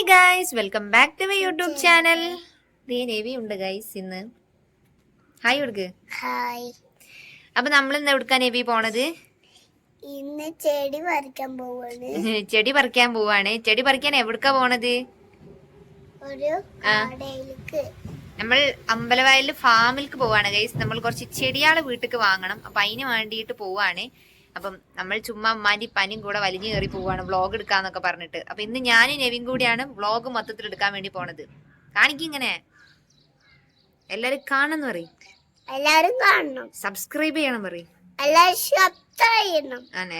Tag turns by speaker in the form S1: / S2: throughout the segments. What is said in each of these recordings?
S1: Hi guys welcome back to my YouTube channel ദേ നെവി ഉണ്ട് guys ഇന്ന്. ഹായ് കൊടുക്ക്
S2: ഹായ്
S1: അപ്പൊ നമ്മൾ ഇന്ന് എവിടുക്കാ നെവി പോണത്?
S2: ഇന്ന് ചെടി പറിക്കാൻ പോവാണ്.
S1: ചെടി പറിക്കാൻ പോവാണ്. ചെടി പറിക്കാൻ എവിടുക്കാ പോണത്?
S2: ഒരു
S1: നമ്മൾ അമ്പലവയലിൽ ഫാമിലേക്ക് പോവാണ് ഗൈസ് നമ്മൾ കുറച്ച് ചെടിയാളെ വീട്ടിക്ക് വാങ്ങണം. അപ്പൊ അതിന് വേണ്ടിയിട്ട് പോവാണ്. അപ്പം നമ്മൾ ചുമ്മാ അമ്മാന്റെ പനിയും കൂടെ വലിഞ്ഞു കയറി പോവാണ് വ്ളോഗ് എടുക്കാന്നൊക്കെ പറഞ്ഞിട്ട്. അപ്പൊ ഇന്ന് ഞാനും നെവിൻ കൂടിയാണ് വ്ളോഗ് മൊത്തത്തിൽ എടുക്കാൻ വേണ്ടി പോണത്. കാണിക്കിങ്ങനെ എല്ലാരും കാണുന്നു പറയും.
S2: എല്ലാരും കാണണം.
S1: സബ്സ്ക്രൈബ് ചെയ്യണം പറയും.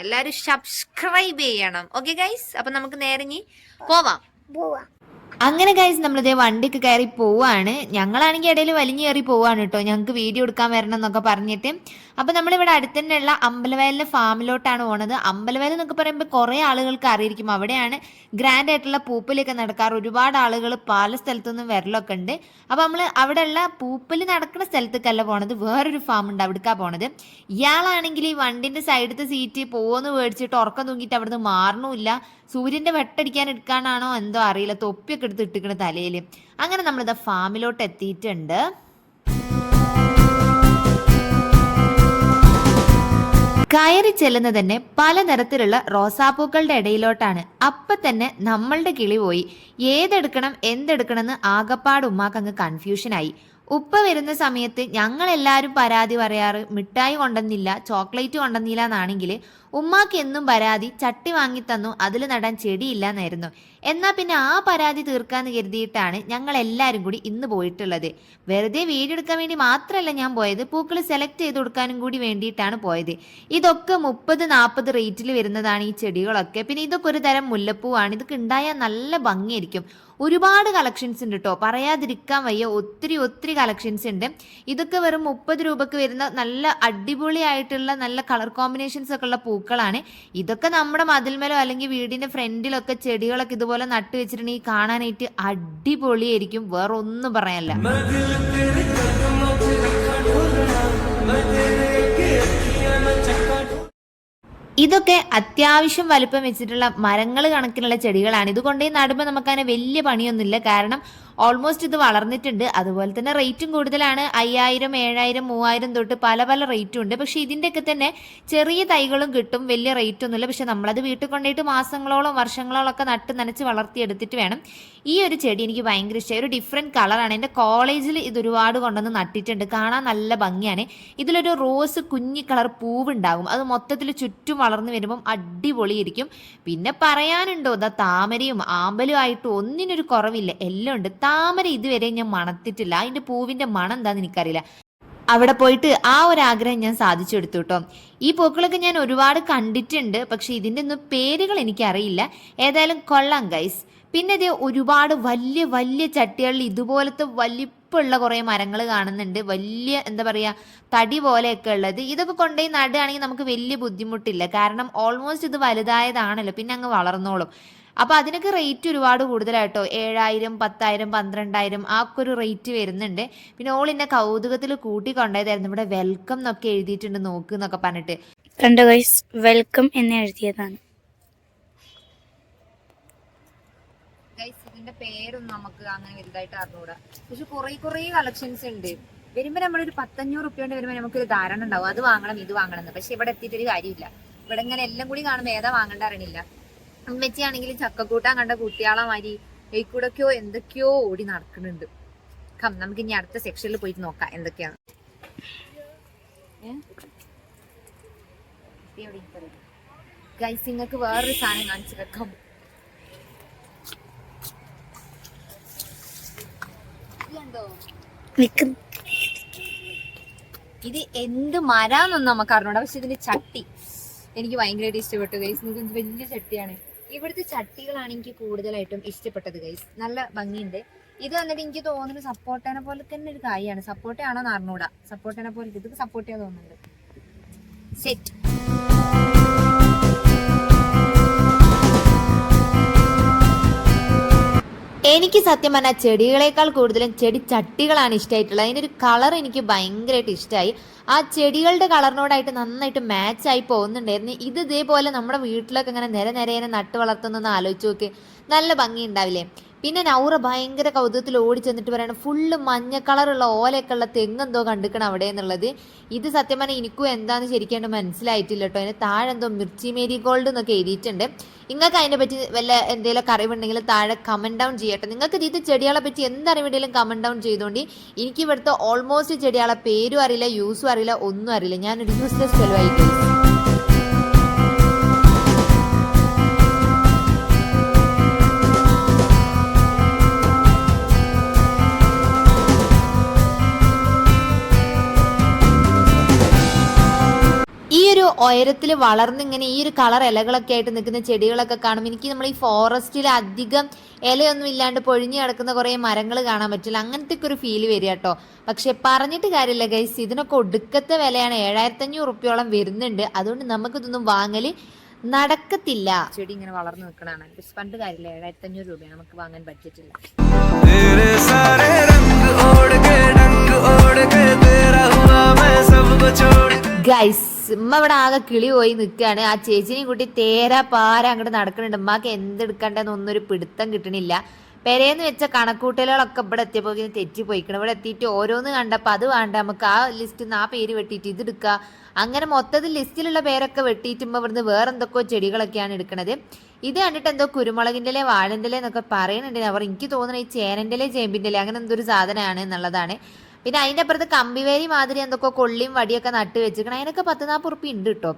S2: എല്ലാരും സബ്സ്ക്രൈബ് ചെയ്യണം.
S1: ഓക്കെ ഗൈസ് അപ്പൊ നമുക്ക് നേരങ്ങി പോവാം.
S2: പോവാ.
S1: അങ്ങനെ ഗൈസ് നമ്മളിതേ വണ്ടിക്ക് കയറി പോവാണ്. ഞങ്ങളാണെങ്കിൽ ഇടയിൽ വലിഞ്ഞു കയറി പോവാണ് കേട്ടോ ഞങ്ങൾക്ക് വീഡിയോ എടുക്കാൻ വരണം എന്നൊക്കെ പറഞ്ഞിട്ട് അപ്പൊ നമ്മളിവിടെ അടുത്തന്നെയുള്ള അമ്പലവയലിലെ ഫാമിലോട്ടാണ് പോണത്. അമ്പലവയൽ എന്നൊക്കെ പറയുമ്പോൾ കുറേ ആളുകൾക്ക് അറിയിരിക്കും അവിടെയാണ് ഗ്രാൻഡ് ആയിട്ടുള്ള പൂപ്പലൊക്കെ നടക്കാറ്. ഒരുപാട് ആളുകൾ പല സ്ഥലത്തുനിന്നും വരലൊക്കെ ഉണ്ട്. അപ്പൊ നമ്മൾ അവിടെയുള്ള പൂപ്പൽ നടക്കുന്ന സ്ഥലത്തേക്കല്ല പോണത്. വേറൊരു ഫാം ഉണ്ട് അവിടേക്കാ പോണത്. ഇയാളാണെങ്കിൽ ഈ വണ്ടിന്റെ സൈഡത്തെ സീറ്റ് പോന്ന് മേടിച്ചിട്ട് ഉറക്കം തൂങ്ങിയിട്ട് അവിടുന്ന് മാറണമില്ല. സൂര്യന്റെ വെട്ടടിക്കാൻ എടുക്കാനാണോ എന്തോ അറിയില്ല. തൊപ്പിയൊക്കെ എടുത്ത് ഇട്ടിക്കണ തലയിൽ അങ്ങനെ നമ്മളിത് ഫാമിലോട്ട് എത്തിയിട്ടുണ്ട്. കയറി ചെല്ലുന്നത് തന്നെ പല നിറത്തിലുള്ള റോസാപ്പൂക്കളുടെ ഇടയിലോട്ടാണ്. അപ്പൊ തന്നെ നമ്മളുടെ കിളി പോയി. ഏതെടുക്കണം എന്തെടുക്കണം എന്ന് ആകപ്പാട് ഉമ്മാക്ക് അങ്ങ് കൺഫ്യൂഷനായി. ഉപ്പ വരുന്ന സമയത്ത് ഞങ്ങൾ എല്ലാവരും പരാതി പറയാറ് മിഠായി കൊണ്ടുവന്നില്ല ചോക്ലേറ്റ് കൊണ്ടുവന്നില്ല എന്നാണെങ്കിൽ ഉമ്മാക്ക് എന്നും പരാതി ചട്ടി വാങ്ങി തന്നു അതിൽ നടാൻ ചെടിയില്ല എന്നായിരുന്നു എന്നാൽ പിന്നെ ആ പരാതി തീർക്കാന്ന് കരുതിയിട്ടാണ് ഞങ്ങൾ എല്ലാവരും കൂടി ഇന്ന് പോയിട്ടുള്ളത്. വെറുതെ വീഡിയോ എടുക്കാൻ വേണ്ടി മാത്രമല്ല ഞാൻ പോയത് പൂക്കൾ സെലക്ട് ചെയ്ത് കൊടുക്കാനും കൂടി വേണ്ടിയിട്ടാണ് പോയത്. ഇതൊക്കെ മുപ്പത് നാൽപ്പത് റേറ്റിൽ വരുന്നതാണ് ഈ ചെടികളൊക്കെ. പിന്നെ ഇതൊക്കെ ഒരു തരം മുല്ലപ്പൂവാണ്. ഇതൊക്കെ ഉണ്ടായാൽ നല്ല ഭംഗിയായിരിക്കും. ഒരുപാട് കളക്ഷൻസ് ഉണ്ട് കേട്ടോ പറയാതിരിക്കാൻ വയ്യ. ഒത്തിരി ഒത്തിരി കളക്ഷൻസ് ഉണ്ട്. ഇതൊക്കെ വെറും മുപ്പത് രൂപക്ക് വരുന്ന നല്ല അടിപൊളിയായിട്ടുള്ള നല്ല കളർ കോമ്പിനേഷൻസ് ഒക്കെ ഉള്ള പൂക്കളാണ്. ഇതൊക്കെ നമ്മുടെ മതിൽമേലോ അല്ലെങ്കിൽ വീടിന്റെ ഫ്രണ്ടിലൊക്കെ ചെടികളൊക്കെ ഇതുപോലെ നട്ടു വെച്ചിട്ടുണ്ടെങ്കിൽ കാണാനായിട്ട് അടിപൊളിയായിരിക്കും. വേറെ ഒന്നും പറയാനല്ല. ഇതൊക്കെ അത്യാവശ്യം വലുപ്പം വെച്ചിട്ടുള്ള മരങ്ങൾ കണക്കിനുള്ള ചെടികളാണ്. ഇതുകൊണ്ട് ഈ നടുമ്പോൾ നമുക്കങ്ങനെ വലിയ പണിയൊന്നുമില്ല. കാരണം ഓൾമോസ്റ്റ് ഇത് വളർന്നിട്ടുണ്ട്. അതുപോലെ തന്നെ റേറ്റും കൂടുതലാണ്. അയ്യായിരം ഏഴായിരം മൂവായിരം തൊട്ട് പല പല റേറ്റും ഉണ്ട്. പക്ഷെ ഇതിന്റെയൊക്കെ തന്നെ ചെറിയ തൈകളും കിട്ടും. വലിയ റേറ്റ് ഒന്നുമില്ല. പക്ഷെ നമ്മളത് വീട്ടിൽ കൊണ്ടിട്ട് മാസങ്ങളോളം വർഷങ്ങളോളം ഒക്കെ നട്ട് നനച്ച് വളർത്തിയെടുത്തിട്ട് വേണം. ഈ ഒരു ചെടി എനിക്ക് ഭയങ്കര ഇഷ്ടമായി ഒരു ഡിഫറെന്റ് കളറാണ് എന്റെ കോളേജിൽ ഇത് ഒരുപാട് കൊണ്ടുവന്ന് നട്ടിട്ടുണ്ട്. കാണാൻ നല്ല ഭംഗിയാണ്. ഇതിലൊരു റോസ് കുഞ്ഞി കളർ പൂവുണ്ടാകും. അത് മൊത്തത്തിൽ ചുറ്റും വളർന്നു വരുമ്പം അടിപൊളിയിരിക്കും പിന്നെ പറയാനുണ്ടോ ദാ താമരയും ആമ്പലും ആയിട്ട് ഒന്നിനൊരു കുറവില്ല. എല്ലാം ഉണ്ട്. താമര ഇതുവരെ ഞാൻ മണത്തിട്ടില്ല. അതിന്റെ പൂവിന്റെ മണം എന്താണെന്ന് എനിക്കറിയില്ല. അവിടെ പോയിട്ട് ആ ഒരു ആഗ്രഹം ഞാൻ സാധിച്ചെടുത്തു കേട്ടോ ഈ പൂക്കളൊക്കെ ഞാൻ ഒരുപാട് കണ്ടിട്ടുണ്ട്. പക്ഷെ ഇതിന്റെ ഒന്നും പേരുകൾ എനിക്കറിയില്ല. ഏതായാലും കൊള്ളാം ഗൈസ് പിന്നെ ഇത് ഒരുപാട് വലിയ വലിയ ചട്ടികളിൽ ഇതുപോലത്തെ വലിപ്പമുള്ള കുറേ മരങ്ങൾ കാണുന്നുണ്ട്. വലിയ എന്താ പറയുക തടി പോലെയൊക്കെ ഉള്ളത്. ഇതൊക്കെ കൊണ്ടുപോയി നടുകയാണെങ്കിൽ നമുക്ക് വലിയ ബുദ്ധിമുട്ടില്ല. കാരണം ഓൾമോസ്റ്റ് ഇത് വലുതായതാണല്ലോ. പിന്നെ അങ്ങ് വളർന്നോളും. അപ്പോൾ അതിനൊക്കെ റേറ്റ് ഒരുപാട് കൂടുതലായിട്ടോ? ഏഴായിരം പത്തായിരം പന്ത്രണ്ടായിരം ആ ഒക്കെ ഒരു റേറ്റ് വരുന്നുണ്ട്. പിന്നെ ഓൾ എന്നെ കൗതുകത്തിൽ കൂട്ടിക്കൊണ്ടായതായിരുന്നു ഇവിടെ വെൽക്കം എന്നൊക്കെ എഴുതിയിട്ടുണ്ട് നോക്ക് എന്നൊക്കെ പറഞ്ഞിട്ട്.
S3: കണ്ടു ഗൈസ് വെൽക്കം എന്ന് എഴുതിയതാണ്.
S1: ഇതിന്റെ പേരൊന്നും നമുക്ക് അങ്ങനെ വലുതായിട്ട് അറിഞ്ഞൂടാ. പക്ഷെ കുറെ കുറെ കളക്ഷൻസ് ഉണ്ട്. വരുമ്പോ നമ്മളൊരു പത്തഞ്ഞൂറ് റുപ്യ കൊണ്ട് വരുമ്പോ നമുക്കൊരു ധാരണ ഉണ്ടാവും. അത് വാങ്ങണം ഇത് വാങ്ങണം എന്ന്. പക്ഷെ ഇവിടെ എത്തിയിട്ടൊരു കാര്യമില്ല. ഇവിടെ ഇങ്ങനെ എല്ലാം കൂടി കാണുമ്പോൾ ഏതാ വാങ്ങണ്ട അറിയണില്ല. അമ്മച്ചിയാണെങ്കിൽ ചക്കക്കൂട്ടാൻ കണ്ട കുട്ടിയാളെ മാതിരി എയ്ക്കൂടൊക്കെയോ എന്തൊക്കെയോ ഓടി നടക്കുന്നുണ്ട്. കം നമുക്ക് ഇനി അടുത്ത സെക്ഷനിൽ പോയിട്ട് നോക്കാം എന്തൊക്കെയാണ്. ഗൈസ് നിങ്ങൾക്ക് വേറൊരു സാധനം കാണിച്ചു വെക്കാം. ഇത് എന്ത് മരാന്നൊന്നും നമുക്ക് അറിഞ്ഞൂടാ. പക്ഷെ ഇതിന്റെ ചട്ടി. എനിക്ക് ഭയങ്കരമായിട്ട് ഇഷ്ടപ്പെട്ടു ഗൈസ് വലിയ ചട്ടിയാണ്. ഇവിടുത്തെ ചട്ടികളാണ് എനിക്ക് കൂടുതലായിട്ടും ഇഷ്ടപ്പെട്ടത് ഗൈസ് നല്ല ഭംഗിയുണ്ട്. ഇത് വന്നിട്ട് എനിക്ക് തോന്നുന്നത് സപ്പോർട്ടേനെ പോലെ തന്നെ ഒരു കായാണ് സപ്പോർട്ടയാണോ എന്ന് അറിഞ്ഞൂടാ. സപ്പോർട്ടേനെ പോലെ ഇത് സപ്പോർട്ട് ചെയ്യാൻ തോന്നുന്നുണ്ട്. സെറ്റ് എനിക്ക് സത്യം പറഞ്ഞാൽ ചെടികളെക്കാൾ കൂടുതലും ചെടി ചട്ടികളാണ് ഇഷ്ടമായിട്ടുള്ളത് അതിന്റെ ഒരു കളർ എനിക്ക് ഭയങ്കരമായിട്ട് ഇഷ്ടമായി ആ ചെടികളുടെ കളറിനോടായിട്ട് നന്നായിട്ട് മാച്ചായി പോകുന്നുണ്ടായിരുന്നു. ഇത് ഇതേപോലെ നമ്മുടെ വീട്ടിലൊക്കെ ഇങ്ങനെ നിര നിരേനെ നട്ട് വളർത്തുന്നൊന്ന് ആലോചിച്ച് നോക്ക്. നല്ല ഭംഗി ഉണ്ടാവില്ലേ പിന്നെ നൗറ ഭയങ്കര കൗതുകത്തിൽ ഓടി ചെന്നിട്ട് പറയണം ഫുള്ള് മഞ്ഞ കളറുള്ള ഓലയൊക്കെ ഉള്ള തെങ്ങെന്തോ കണ്ടിക്കണം അവിടെ എന്നുള്ളത്. ഇത് സത്യം പറഞ്ഞാൽ എനിക്കും എന്താന്ന് ശരിക്കും മനസ്സിലായിട്ടില്ല കേട്ടോ അതിന് താഴെ എന്തോ മിർച്ചി മേരി ഗോൾഡ് എന്നൊക്കെ എഴുതിയിട്ടുണ്ട്. നിങ്ങൾക്ക് അതിനെ പറ്റി വല്ല എന്തെങ്കിലും അറിവുണ്ടെങ്കിൽ താഴെ കമന്റ് ഡൗൺ ചെയ്യട്ടെ. നിങ്ങൾക്ക് ഇത് ചെടികളെ പറ്റി എന്തറിവുണ്ടെങ്കിലും കമന്റ് ഡൗൺ ചെയ്തുകൊണ്ട് എനിക്ക് ഇവിടുത്തെ ഓൾമോസ്റ്റ് ചെടികളെ പേരും അറിയില്ല യൂസും അറിയില്ല ഒന്നും അറിയില്ല. ഞാനൊരു യൂസ്ലെസ് ഫെലുവായി ഒരു ഉയരത്തിൽ വളർന്നിങ്ങനെ ഈ ഒരു കളർ ഇലകളൊക്കെ ആയിട്ട് നിൽക്കുന്ന ചെടികളൊക്കെ കാണും എനിക്ക് നമ്മൾ ഈ ഫോറസ്റ്റിൽ അധികം ഇലയൊന്നും ഇല്ലാണ്ട് പൊഴിഞ്ഞു കിടക്കുന്ന കുറേ മരങ്ങൾ കാണാൻ പറ്റില്ല. അങ്ങനത്തെ ഒരു ഫീൽ വരിക കേട്ടോ. പക്ഷെ പറഞ്ഞിട്ട് കാര്യമില്ല ഗൈസ് ഇതിനൊക്കെ ഒടുക്കത്തെ വിലയാണ്. ഏഴായിരത്തഞ്ഞൂറ് റുപ്യോളം വരുന്നുണ്ട്. അതുകൊണ്ട് നമുക്കിതൊന്നും വാങ്ങൽ നടക്കത്തില്ല. ചെടി ഇങ്ങനെ വളർന്നു നിൽക്കണതാണ്. പക്ഷെ പണ്ട് കാര്യമില്ല. ഏഴായിരത്തി അഞ്ഞൂറ് രൂപയാണ്. നമുക്ക് വാങ്ങാൻ പറ്റിയിട്ടില്ല. ഗൈസ് ഉമ്മ ഇവിടെ ആകെ കിളി പോയി നിൽക്കുകയാണ് ആ ചേച്ചിനെയും കൂട്ടി തേര പാര അങ്ങോട്ട് നടക്കുന്നുണ്ട്. ഉമ്മാക്ക് എന്തെടുക്കണ്ടെന്ന് ഒരു പിടുത്തം കിട്ടണില്ല. പെരേന്ന് വെച്ച കണക്കൂട്ടലുകളൊക്കെ ഇവിടെ എത്തിയപ്പോൾ ഇങ്ങനെ തെറ്റിപ്പോയിക്കണം. ഇവിടെ എത്തിയിട്ട് ഓരോന്ന് കണ്ടപ്പോൾ അത് വേണ്ട. നമുക്ക് ആ ലിസ്റ്റിൽ നിന്ന് ആ പേര് വെട്ടിയിട്ട് ഇത് എടുക്കുക അങ്ങനെ മൊത്തത്തിൽ ലിസ്റ്റിലുള്ള പേരൊക്കെ വെട്ടിയിട്ടുമ്പോൾ ഇവിടുന്ന് വേറെ എന്തൊക്കെയോ ചെടികളൊക്കെയാണ് എടുക്കണത്. ഇത് കണ്ടിട്ട് എന്തോ കുരുമുളകിന്റെ വാഴന്റെ എന്നൊക്കെ പറയുന്നുണ്ട് അവർ എനിക്ക് തോന്നുന്നത് ഈ ചേനന്റെ ചേമ്പിന്റെ അങ്ങനെ എന്തൊരു സാധനമാണ് എന്നുള്ളതാണ്. പിന്നെ അതിന്റെ അപ്പുറത്ത് കമ്പിവേലി മാതിരി എന്തൊക്കെ കൊള്ളിയും വടിയൊക്കെ നട്ട് വെച്ചിരിക്കണം അതിനൊക്കെ പത്ത് നാൽപ്പത് ഉറുപ്പി ഉണ്ട് കേട്ടോ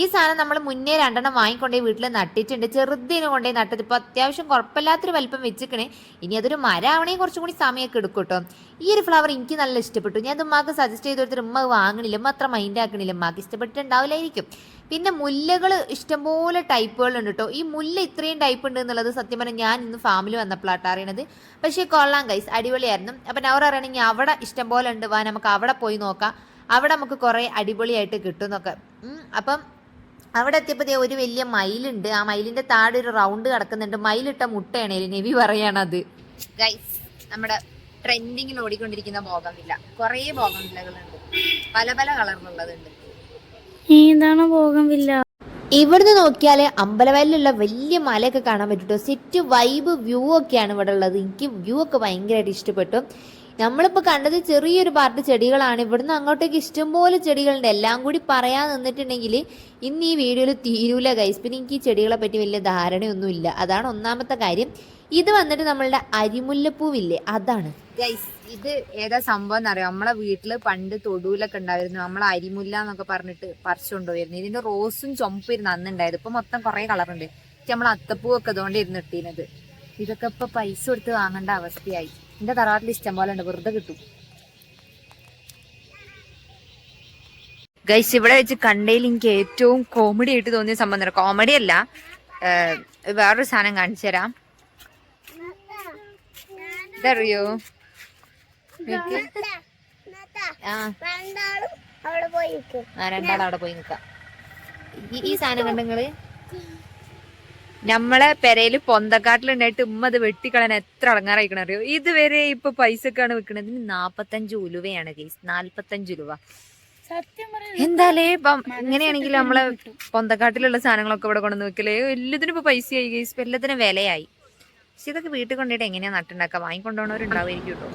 S1: ഈ സാധനം നമ്മൾ മുന്നേ രണ്ടെണ്ണം വാങ്ങിക്കൊണ്ടേ വീട്ടിൽ നട്ടിട്ടുണ്ട്. ചെറുതിന് കൊണ്ടേ നട്ടത്. ഇപ്പോൾ അത്യാവശ്യം കുഴപ്പമില്ലാത്തൊരു വലിപ്പം വെച്ചിക്കണേ. ഇനി അതൊരു മരാവണേ കുറച്ചും കൂടി സമയമൊക്കെ എടുക്കും കേട്ടോ ഈ ഒരു ഫ്ലവർ എനിക്ക് നല്ല ഇഷ്ടപ്പെട്ടു. ഞാൻ ഉമ്മാക്ക് സജസ്റ്റ് ചെയ്ത് കൊടുത്തിട്ട് ഉമ്മ വാങ്ങണില്ല. ഉമ്മ അത്ര മൈൻഡ് ആക്കണില്ല. ഉമ്മാക്ക് ഇഷ്ടപ്പെട്ടിട്ടുണ്ടാവില്ലായിരിക്കും. പിന്നെ മുല്ലകൾ ഇഷ്ടംപോലെ ടൈപ്പുകളുണ്ട് കേട്ടോ ഈ മുല്ല ഇത്രയും ടൈപ്പ് ഉണ്ട് എന്നുള്ളത് സത്യം പറഞ്ഞാൽ ഞാൻ ഇന്ന് ഫാമിൽ വന്നപ്പോഴാണ് അറിയണത്. പക്ഷേ കൊള്ളാം ഗൈസ് അടിപൊളിയായിരുന്നു. അപ്പം നവർ അറിയണമെങ്കിൽ അവിടെ ഇഷ്ടംപോലെ ഉണ്ട്. വാ നമുക്ക് അവിടെ പോയി നോക്കാം. അവിടെ നമുക്ക് കുറേ അടിപൊളിയായിട്ട് കിട്ടും എന്നൊക്കെ. അപ്പം അവിടെ എത്തിയപ്പോൾ ദേ ഒരു വലിയ മയിലുണ്ട്. ആ മയിലിന്റെ താഴെ ഒരു റൗണ്ട് കിടക്കുന്നുണ്ട്. മയിലിട്ട മുട്ടയാണ് നെവി പറയാണത് ഗൈസ് നമ്മുടെ ട്രെൻഡിങ്ങിൽ ഓടിക്കൊണ്ടിരിക്കുന്ന ബോഗമില്ല കുറേ ബോഗമില്ലകളുണ്ട് പല പല കളറിലുള്ളതുണ്ട്.
S3: ഏതാണ് പോകമില്ല
S1: ഇവിടുന്ന് നോക്കിയാൽ അമ്പലവയലിലുള്ള വലിയ മലയൊക്കെ കാണാൻ പറ്റും സെറ്റ് വൈബ് വ്യൂ ഒക്കെയാണ് ഇവിടെ ഉള്ളത്. എനിക്ക് വ്യൂ ഒക്കെ ഭയങ്കരമായിട്ട് ഇഷ്ടപ്പെട്ടു. നമ്മളിപ്പോൾ കണ്ടത് ചെറിയൊരു പാർട്ട് ചെടികളാണ്. ഇവിടുന്ന് അങ്ങോട്ടേക്ക് ഇഷ്ടംപോലെ ചെടികളുണ്ട്. എല്ലാം കൂടി പറയാൻ നിന്നിട്ടുണ്ടെങ്കിൽ ഇന്ന് ഈ വീഡിയോയിൽ തീരൂല ഗൈസ് പിന്നെ എനിക്ക് ഈ ചെടികളെ പറ്റി വലിയ ധാരണയൊന്നുമില്ല. അതാണ് ഒന്നാമത്തെ കാര്യം. ഇത് വന്നിട്ട് നമ്മളുടെ അരിമുല്ലപ്പൂവില്ലേ? അതാണ്. ഗൈസ് ഇത് ഏതാ സംഭവം എന്നറിയാം? നമ്മളെ വീട്ടിൽ പണ്ട് തൊടുവിലൊക്കെ ഉണ്ടായിരുന്നു. നമ്മളെ അരിമുല്ല എന്നൊക്കെ പറഞ്ഞിട്ട് പറിച്ചുകൊണ്ടുപോയിരുന്നു. ഇതിന്റെ റോസും ചുമപ്പിരുന്ന് അന്നുണ്ടായത് ഇപ്പൊ മൊത്തം കുറെ കളറുണ്ട് നമ്മൾ അത്തപ്പൂവൊക്കെ അതുകൊണ്ട് ഇതൊക്കെ ഇപ്പൊ പൈസ കൊടുത്ത് വാങ്ങേണ്ട അവസ്ഥയായി. എന്റെ തറവാട്ടിൽ ഇഷ്ടം പോലെ ഉണ്ട് വെറുതെ കിട്ടും. ഗൈസ് ഇവിടെ വെച്ച് കണ്ടതിൽ എനിക്ക് ഏറ്റവും കോമഡി ആയിട്ട് തോന്നിയ സംബന്ധം കോമഡി അല്ല. ഏഹ്, വേറൊരു സാധനം കാണിച്ചു തരാം. ഇതറിയോ? ആ.
S2: രണ്ടാളും അവിടെ പോയി നിൽക്കും
S1: ആ രണ്ടാളും അവിടെ പോയി നിക്കാം. ഈ ഈ സാധനം കണ്ട നിങ്ങൾ? നമ്മളെ പെരയിൽ പൊന്തക്കാട്ടിലുണ്ടായിട്ട് ഉമ്മ അത് വെട്ടിക്കളയാൻ എത്ര അടങ്ങാറായിക്കണ അറിയോ? ഇതുവരെ ഇപ്പൊ പൈസക്കാണ് വെക്കണത് ഇതിന് നാപ്പത്തഞ്ച് ഉലുവയാണ് കേസ് നാല്പത്തഞ്ച് ഉലുവ.
S3: സത്യം
S1: എന്തായാലേ ഇപ്പം ഇങ്ങനെയാണെങ്കിൽ നമ്മളെ പൊന്തക്കാട്ടിലുള്ള സാധനങ്ങളൊക്കെ ഇവിടെ കൊണ്ടുവന്ന് വെക്കലേ. എല്ലാത്തിനും ഇപ്പൊ പൈസയായി കേസ് ഇപ്പൊ എല്ലാത്തിനും വിലയായി. പക്ഷെ ഇതൊക്കെ വീട്ടിൽ കൊണ്ടിട്ട് എങ്ങനെയാ നട്ടുണ്ടാക്കുക? വാങ്ങിക്കൊണ്ടുപോകണവരുണ്ടാവുമായിരിക്കും കേട്ടോ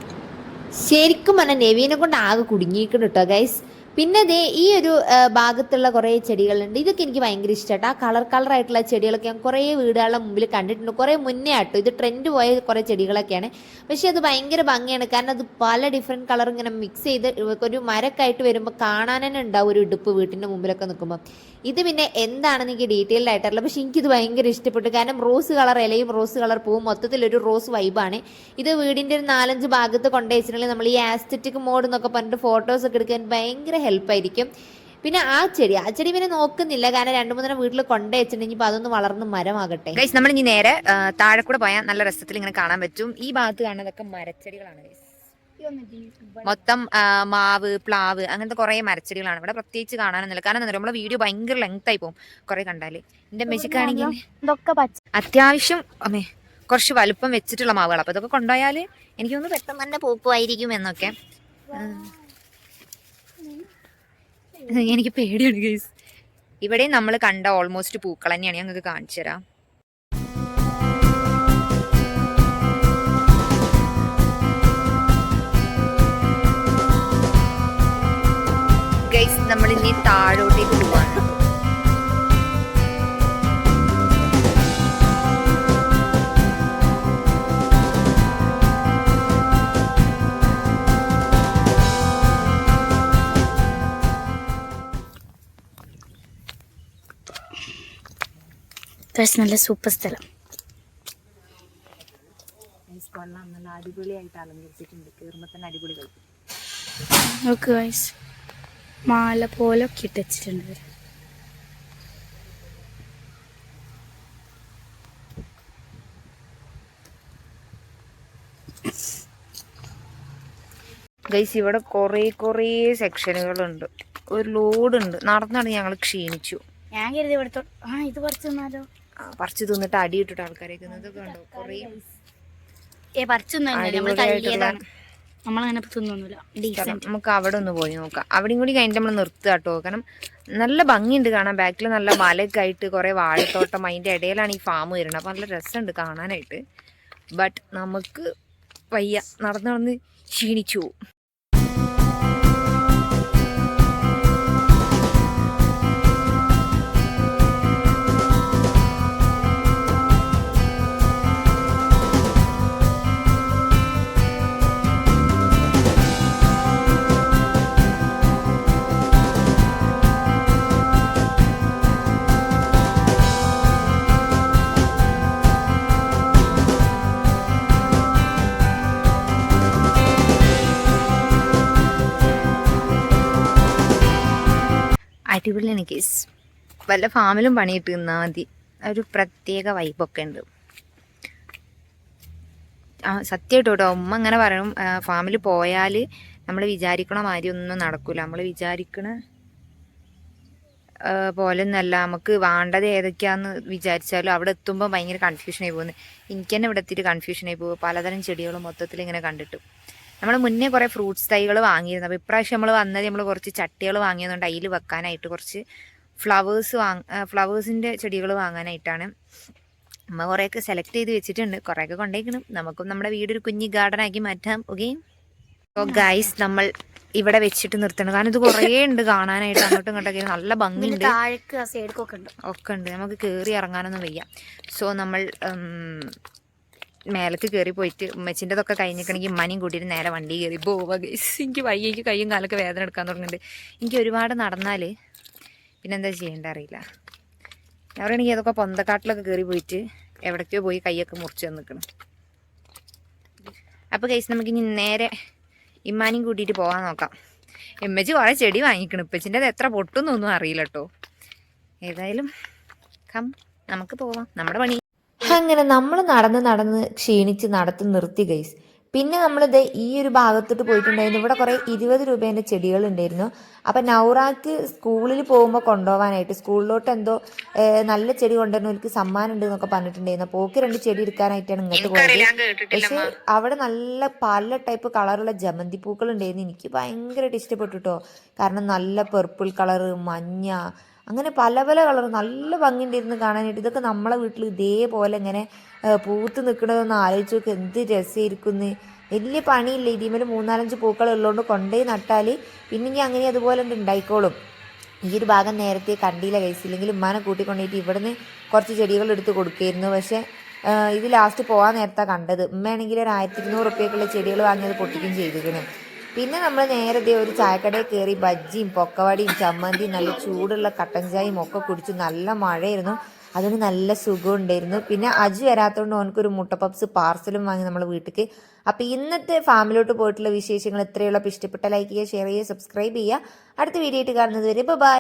S1: ശരിക്കും പറഞ്ഞാൽ നെവീനെ കൊണ്ട് ആകെ കുടുങ്ങിയിരിക്കണം കേട്ടോ ഗൈസ് പിന്നെ ദേ ഈ ഒരു ഭാഗത്തുള്ള കുറേ ചെടികളുണ്ട്. ഇതൊക്കെ എനിക്ക് ഭയങ്കര ഇഷ്ടമാട്ടോ ആ കളർ ആയിട്ടുള്ള ചെടികളൊക്കെ ഞാൻ കുറേ വീടുകളുടെ മുമ്പിൽ കണ്ടിട്ടുണ്ട്. കുറേ മുന്നേ ആട്ടോ. ഇത് ട്രെൻഡ് പോയ കുറേ ചെടികളൊക്കെയാണ്. പക്ഷേ അത് ഭയങ്കര ഭംഗിയാണ്. കാരണം അത് പല ഡിഫറെന്റ് കളർ ഇങ്ങനെ മിക്സ് ചെയ്ത് ഒരു മരക്കായിട്ട് വരുമ്പോൾ കാണാൻ തന്നെ ഉണ്ടാവും ഒരു ഇടുപ്പ് വീട്ടിന്റെ മുമ്പിലൊക്കെ നിൽക്കുമ്പോൾ ഇത് പിന്നെ എന്താണെന്ന് എനിക്ക് ഡീറ്റെയിൽഡ് ആയിട്ടറിയില്ല. പക്ഷേ എനിക്കിത് ഭയങ്കര ഇഷ്ടപ്പെട്ടു. കാരണം റോസ് കളർ ഇലയും റോസ് കളർ പൂവും മൊത്തത്തിൽ ഒരു റോസ് വൈബാണ് ഇത് വീടിന്റെ ഒരു നാലഞ്ച് ഭാഗത്ത് കൊണ്ടുവച്ചിട്ടുണ്ടെങ്കിൽ നമ്മൾ ഈ ആസ്തറ്റിക് മോഡ് എന്നൊക്കെ പറഞ്ഞിട്ട് ഫോട്ടോസ് ഒക്കെ എടുക്കാൻ ഭയങ്കര ഹെൽപ്പായിരിക്കും പിന്നെ ആ ചെടി ആ ചെടി പിന്നെ നോക്കുന്നില്ല. കാരണം രണ്ടു മൂന്നെണ്ണം വീട്ടിൽ കൊണ്ടുപോയി വെച്ചിട്ടുണ്ടെങ്കിൽ ഇപ്പൊ അതൊന്ന് വളർന്ന് മരമാകട്ടെ. ഗൈസ് നമ്മൾ ഇനി നേരെ താഴെ കൂടെ പോയാൽ നല്ല രസത്തിൽ ഇങ്ങനെ കാണാൻ പറ്റും. ഈ ഭാഗത്ത് കാണുന്നതൊക്കെ മരച്ചെടികളാണ് ഗൈസ് മൊത്തം മാവ് പ്ലാവ് അങ്ങനത്തെ കുറെ മരച്ചെടികളാണ്. ഇവിടെ പ്രത്യേകിച്ച് കാണാനൊന്നുമില്ല. കാരണം എന്താ നമ്മളെ വീഡിയോ ഭയങ്കര ലെങ്ത് ആയി പോകും. കുറെ കണ്ടാൽ. എന്റെ മെജിക്കാണെങ്കിൽ
S3: ഇതൊക്കെ പച്ച
S1: അത്യാവശ്യം അമ്മേ കുറച്ച് വലുപ്പം വെച്ചിട്ടുള്ള മാവുകൾ അപ്പൊ ഇതൊക്കെ കൊണ്ടുപോയാൽ എനിക്ക് തോന്നുന്നു പെട്ടെന്ന് തന്നെ പോപ്പുമായിരിക്കും എന്നൊക്കെ. എനിക്ക് പേടിയാണ് ഗൈസ് ഇവിടെ നമ്മൾ കണ്ട ഓൾമോസ്റ്റ് പൂക്കൾ തന്നെയാണ്. ഞങ്ങൾക്ക് കാണിച്ചു തരാം. ഗൈസ് നമ്മൾ ഇനി താഴോട്ടേക്ക് പോവാണ്.
S3: പക്ഷെ നല്ല സൂപ്പർ സ്ഥലം.
S4: കൊള്ളാം നല്ല അടിപൊളിയായിട്ട് അലങ്കരിച്ചിട്ടുണ്ട് കയറുമ്പോൾ തന്നെ അടിപൊളി
S3: നോക്ക് ഗൈസ് മാല പോലെ ഒക്കെ ഇട്ടിട്ടുണ്ട്.
S4: ഗൈസ് ഇവിടെ കുറേ കുറേ സെക്ഷനുകളുണ്ട് ഒരു ലോഡുണ്ട് നടന്നാണ് ഞങ്ങൾ ക്ഷീണിച്ചു.
S3: ഞാൻ കരുതി ഇവിടുത്തെ ആ ഇത് പറിച്ചു തന്നാലോ?
S4: പറിച്ചു തിന്നിട്ട് അടിയിട്ടിട്ട് ഇട്ടിട്ട് ഇതൊക്കെ ഉണ്ടോ കുറേ
S3: ഏ നമ്മളങ്ങനെ. ഡീസന്റ്
S4: നമുക്ക് അവിടെ ഒന്ന് പോയി നോക്കാം. അവിടെയും കൂടി കഴിഞ്ഞിട്ട് നമ്മൾ നിർത്തുക കേട്ടോ. കാരണം നല്ല ഭംഗിയുണ്ട് കാണാൻ. ബാക്കിൽ നല്ല മലയൊക്കെ ആയിട്ട് കുറേ വാഴത്തോട്ടം അതിന്റെ ഇടയിലാണ് ഈ ഫാം വരുന്നത്. അപ്പൊ നല്ല രസമുണ്ട് കാണാനായിട്ട്. ബട്ട് നമുക്ക് വയ്യ. നടന്ന് നടന്ന് ക്ഷീണിച്ചു പോവും. അടിപൊളിയാണ് കേസ് വല്ല ഫാമിലും പണിയിട്ട് നിന്നാൽ മതി. ഒരു പ്രത്യേക വൈബൊക്കെ ഉണ്ട്. ആ സത്യമായിട്ട് കേട്ടോ. ഉമ്മ അങ്ങനെ പറയും ഫാമിൽ പോയാൽ നമ്മൾ വിചാരിക്കണ മാതിരി ഒന്നും നടക്കൂല. നമ്മൾ വിചാരിക്കണ പോലെ ഒന്നല്ല നമുക്ക് വേണ്ടത് ഏതൊക്കെയാന്ന് വിചാരിച്ചാലും അവിടെ എത്തുമ്പോൾ ഭയങ്കര കൺഫ്യൂഷനായി പോകുന്നത് എനിക്ക് തന്നെ ഇവിടെ എത്തിയിട്ട് കൺഫ്യൂഷനായി പോകും. പലതരം ചെടികളും മൊത്തത്തിൽ ഇങ്ങനെ കണ്ടിട്ട്. നമ്മൾ മുന്നേ കുറേ ഫ്രൂട്ട്സ് തൈകൾ വാങ്ങിയിരുന്നു. അപ്പോൾ ഇപ്രാവശ്യം നമ്മൾ വന്നത് നമ്മൾ കുറച്ച് ചട്ടികൾ വാങ്ങിയതുകൊണ്ട് അതിൽ വെക്കാനായിട്ട് കുറച്ച് ഫ്ലവേഴ്സ് വാങ് ഫ്ലവേഴ്സിന്റെ ചെടികൾ വാങ്ങാനായിട്ടാണ്. നമ്മൾ കുറേയൊക്കെ സെലക്ട് ചെയ്ത് വെച്ചിട്ടുണ്ട്. കുറേയൊക്കെ കൊണ്ടേക്കണം. നമുക്കും നമ്മുടെ വീടൊരു കുഞ്ഞി ഗാർഡൻ ആക്കി മാറ്റാം. ഓക്കെ ഓ ഗൈസ് നമ്മൾ ഇവിടെ വെച്ചിട്ട് നിർത്തണം. കാരണം ഇത് കുറേ ഉണ്ട് കാണാനായിട്ട് അങ്ങോട്ടും ഇങ്ങോട്ടൊക്കെ നല്ല ഭംഗിയുണ്ട്. ഒക്കെ ഉണ്ട്. നമുക്ക് കയറി ഇറങ്ങാനൊന്നും വയ്യ. സോ നമ്മൾ മേലേക്ക് കയറി പോയിട്ട് ഉമ്മച്ചിന്റെതൊക്കെ കഴിഞ്ഞിരിക്കണമെങ്കിൽ ഉമ്മാനെയും കൂട്ടിയിട്ട് നേരെ വണ്ടി കയറി പോവുക എനിക്ക് വയ്യ എനിക്ക് കയ്യും കാലൊക്കെ വേദന എടുക്കാൻ തുടങ്ങുന്നുണ്ട് എനിക്ക് ഒരുപാട് നടന്നാൽ പിന്നെന്താ ചെയ്യേണ്ട അറിയില്ല. ഞാൻ പറയുകയാണെങ്കിൽ അതൊക്കെ പൊന്തക്കാട്ടിലൊക്കെ കയറി പോയിട്ട് എവിടേക്കോ പോയി കൈയൊക്കെ മുറിച്ച് നിൽക്കണം അപ്പോൾ ഗൈസ് നമുക്ക് ഇനി നേരെ ഇമ്മാനെയും കൂട്ടിയിട്ട് പോകാൻ നോക്കാം. എമ്മച്ചി കുറേ ചെടി വാങ്ങിക്കണം. ഇപ്പച്ചിന്റെ അത് എത്ര പൊട്ടുന്നൊന്നും അറിയില്ല കേട്ടോ ഏതായാലും കം നമുക്ക് പോവാം. നമ്മുടെ പണി അങ്ങനെ നമ്മൾ നടന്ന് നടന്ന് ക്ഷീണിച്ച് നടത്തി നിർത്തി ഗൈസ് പിന്നെ നമ്മളിത് ഈ ഒരു ഭാഗത്തോട്ട് പോയിട്ടുണ്ടായിരുന്നു. ഇവിടെ കുറേ ഇരുപത് രൂപേന്റെ ചെടികൾ ഉണ്ടായിരുന്നു അപ്പം നൗറാക്ക് സ്കൂളിൽ പോകുമ്പോൾ കൊണ്ടുപോകാനായിട്ട് സ്കൂളിലോട്ട് എന്തോ നല്ല ചെടി കൊണ്ടുവരുന്നവർക്ക് സമ്മാനം ഉണ്ട് എന്നൊക്കെ പറഞ്ഞിട്ടുണ്ടായിരുന്നു. അപ്പോൾ ഓക്ക് രണ്ട് ചെടി എടുക്കാനായിട്ടാണ് ഇങ്ങോട്ട് പോയത്. പക്ഷെ അവിടെ നല്ല പല ടൈപ്പ് കളറുള്ള ജമന്തി പൂക്കൾ ഉണ്ടായിരുന്നു എനിക്ക് ഭയങ്കരമായിട്ട് ഇഷ്ടപ്പെട്ടു കേട്ടോ കാരണം നല്ല പെർപ്പിൾ കളറ് മഞ്ഞ അങ്ങനെ പല പല കളർ നല്ല ഭംഗിയുണ്ടായിരുന്നു കാണാനായിട്ട്. ഇതൊക്കെ നമ്മളെ വീട്ടിൽ ഇതേപോലെ ഇങ്ങനെ പൂത്ത് നിൽക്കണതെന്ന് ആലോചിച്ച് നോക്കി. എന്ത് രസമായിരിക്കുന്നു. വലിയ പണിയില്ല. ഇതിമേൽ മൂന്നാലഞ്ച് പൂക്കൾ ഉള്ളതുകൊണ്ട് കൊണ്ടേ നട്ടാൽ പിന്നെ അങ്ങനെ അതുപോലെ ഉണ്ട് ഉണ്ടായിക്കോളും. ഈ ഒരു ഭാഗം നേരത്തെ കണ്ടില്ല കഴിച്ചില്ലെങ്കിൽ ഉമ്മാനെ കൂട്ടിക്കൊണ്ടിട്ട് ഇവിടുന്ന് കുറച്ച് ചെടികൾ എടുത്ത് കൊടുക്കുകയായിരുന്നു പക്ഷേ ഇത് ലാസ്റ്റ് പോകാൻ നേരത്തെ കണ്ടത്. ഉമ്മയാണെങ്കിൽ ഒരു ആയിരത്തി ഇരുന്നൂറ് റുപ്യക്കുള്ള ചെടികൾ വാങ്ങിയത് പൊട്ടിക്കുകയും ചെയ്തിരിക്കണം. പിന്നെ നമ്മൾ നേരത്തെ ഒരു ചായക്കടയിൽ കയറി ബജ്ജിയും പൊക്കവടിയും ചമ്മന്തിയും നല്ല ചൂടുള്ള കട്ടൻ ചായയും ഒക്കെ കുടിച്ചു നല്ല മഴയായിരുന്നു. അതിന് നല്ല സുഖം ഉണ്ടായിരുന്നു. പിന്നെ അജു വരാത്തതുകൊണ്ട് ഓനക്കൊരു മുട്ട പപ്സ് പാർസലും വാങ്ങി നമ്മൾ വീട്ടിലേക്ക് അപ്പോൾ ഇന്നത്തെ ഫാമിലോട്ട് പോയിട്ടുള്ള വിശേഷങ്ങൾ എത്രയുള്ള? ഇഷ്ടപ്പെട്ട ലൈക്ക് ചെയ്യുക ഷെയർ ചെയ്യുക സബ്സ്ക്രൈബ് ചെയ്യുക. അടുത്ത വീഡിയോ ആയിട്ട് കാണുന്നത് വരെ ബൈ